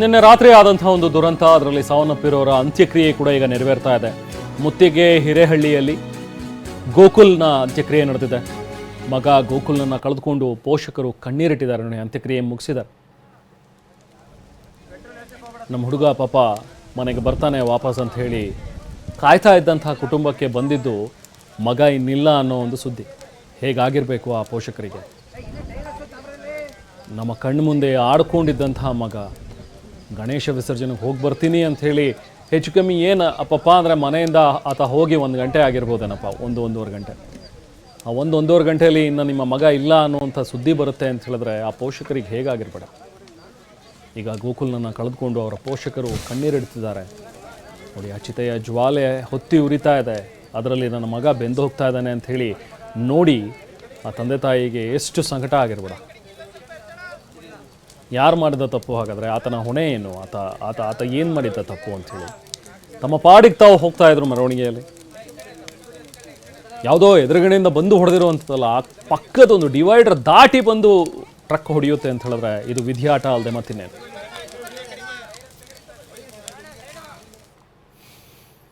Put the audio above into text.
ನಿನ್ನೆ ರಾತ್ರಿ ಆದಂತಹ ಒಂದು ದುರಂತ, ಅದರಲ್ಲಿ ಸಾವನ್ನಪ್ಪಿರೋರ ಅಂತ್ಯಕ್ರಿಯೆ ಕೂಡ ಈಗ ನೆರವೇರ್ತಾ ಇದೆ. ಮುತ್ತಿಗೆ ಹಿರೇಹಳ್ಳಿಯಲ್ಲಿ ಗೋಕುಲ್ನ ಅಂತ್ಯಕ್ರಿಯೆ ನಡೆದಿದೆ. ಮಗ ಗೋಕುಲ್ನನ್ನು ಕಳೆದುಕೊಂಡು ಪೋಷಕರು ಕಣ್ಣೀರಿಟ್ಟಿದ್ದಾರೆ. ನೋಡಿ, ಅಂತ್ಯಕ್ರಿಯೆ ಮುಗಿಸಿದ್ದಾರೆ. ನಮ್ಮ ಹುಡುಗ ಪಾಪ ಮನೆಗೆ ಬರ್ತಾನೆ ವಾಪಸ್ ಅಂತ ಹೇಳಿ ಕಾಯ್ತಾ ಇದ್ದಂತಹ ಕುಟುಂಬಕ್ಕೆ ಬಂದಿದ್ದು ಮಗ ಇನ್ನಿಲ್ಲ ಅನ್ನೋ ಒಂದು ಸುದ್ದಿ. ಹೇಗಾಗಿರಬೇಕು ಆ ಪೋಷಕರಿಗೆ? ನಮ್ಮ ಕಣ್ಣು ಮುಂದೆ ಆಡ್ಕೊಂಡಿದ್ದಂತಹ ಮಗ ಗಣೇಶ ವಿಸರ್ಜನೆಗೆ ಹೋಗಿ ಬರ್ತೀನಿ ಅಂತ ಹೇಳಿ ಹೆಚ್ಚು ಕಮ್ಮಿ ಏನು ಅಪ್ಪಪ್ಪ ಅಂದರೆ ಮನೆಯಿಂದ ಆತ ಹೋಗಿ ಒಂದು ಗಂಟೆ ಆಗಿರ್ಬೋದೇನಪ್ಪ? ಒಂದು ಒಂದೂವರೆ ಗಂಟೆ. ಆ ಒಂದು ಒಂದೂವರೆ ಗಂಟೆಯಲ್ಲಿ ಇನ್ನು ನಿಮ್ಮ ಮಗ ಇಲ್ಲ ಅನ್ನುವಂಥ ಸುದ್ದಿ ಬರುತ್ತೆ ಅಂತ ಹೇಳಿದ್ರೆ ಆ ಪೋಷಕರಿಗೆ ಹೇಗಾಗಿರ್ಬೇಡ. ಈಗ ಗೋಕುಲ್ನನ್ನು ಕಳೆದುಕೊಂಡು ಅವರ ಪೋಷಕರು ಕಣ್ಣೀರಿಡ್ತಿದ್ದಾರೆ ನೋಡಿ ಆ ಚಿತೆಯ ಜ್ವಾಲೆ ಹೊತ್ತಿ ಉರಿತಾ ಇದೆ. ಅದರಲ್ಲಿ ನನ್ನ ಮಗ ಬೆಂದು ಹೋಗ್ತಾ ಇದ್ದಾನೆ ಅಂಥೇಳಿ ನೋಡಿ ಆ ತಂದೆ ತಾಯಿಗೆ ಎಷ್ಟು ಸಂಕಟ ಆಗಿರ್ಬೇಡ. ಯಾರು ಮಾಡಿದ ತಪ್ಪು ಹಾಗಾದರೆ ಆತನ ಹೊಣೆ ಏನು? ಆತ ಆತ ಆತ ಏನು ಮಾಡಿದ್ದ ತಪ್ಪು ಅಂಥೇಳಿ ತಮ್ಮ ಪಾಡಿಗೆ ತಾವು ಹೋಗ್ತಾ ಇದ್ರು ಮೆರವಣಿಗೆಯಲ್ಲಿ. ಯಾವುದೋ ಎದುರುಗಡೆಯಿಂದ ಬಂದು ಹೊಡೆದಿರುವಂಥದ್ದಲ್ಲ, ಆ ಪಕ್ಕದೊಂದು ಡಿವೈಡರ್ ದಾಟಿ ಬಂದು ಟ್ರಕ್ ಹೊಡೆಯುತ್ತೆ ಅಂತ ಹೇಳಿದ್ರೆ ಇದು ವಿಧಿಯಾಟ ಅಲ್ಲದೆ ಮತ್ತಿನ್ನೇನು?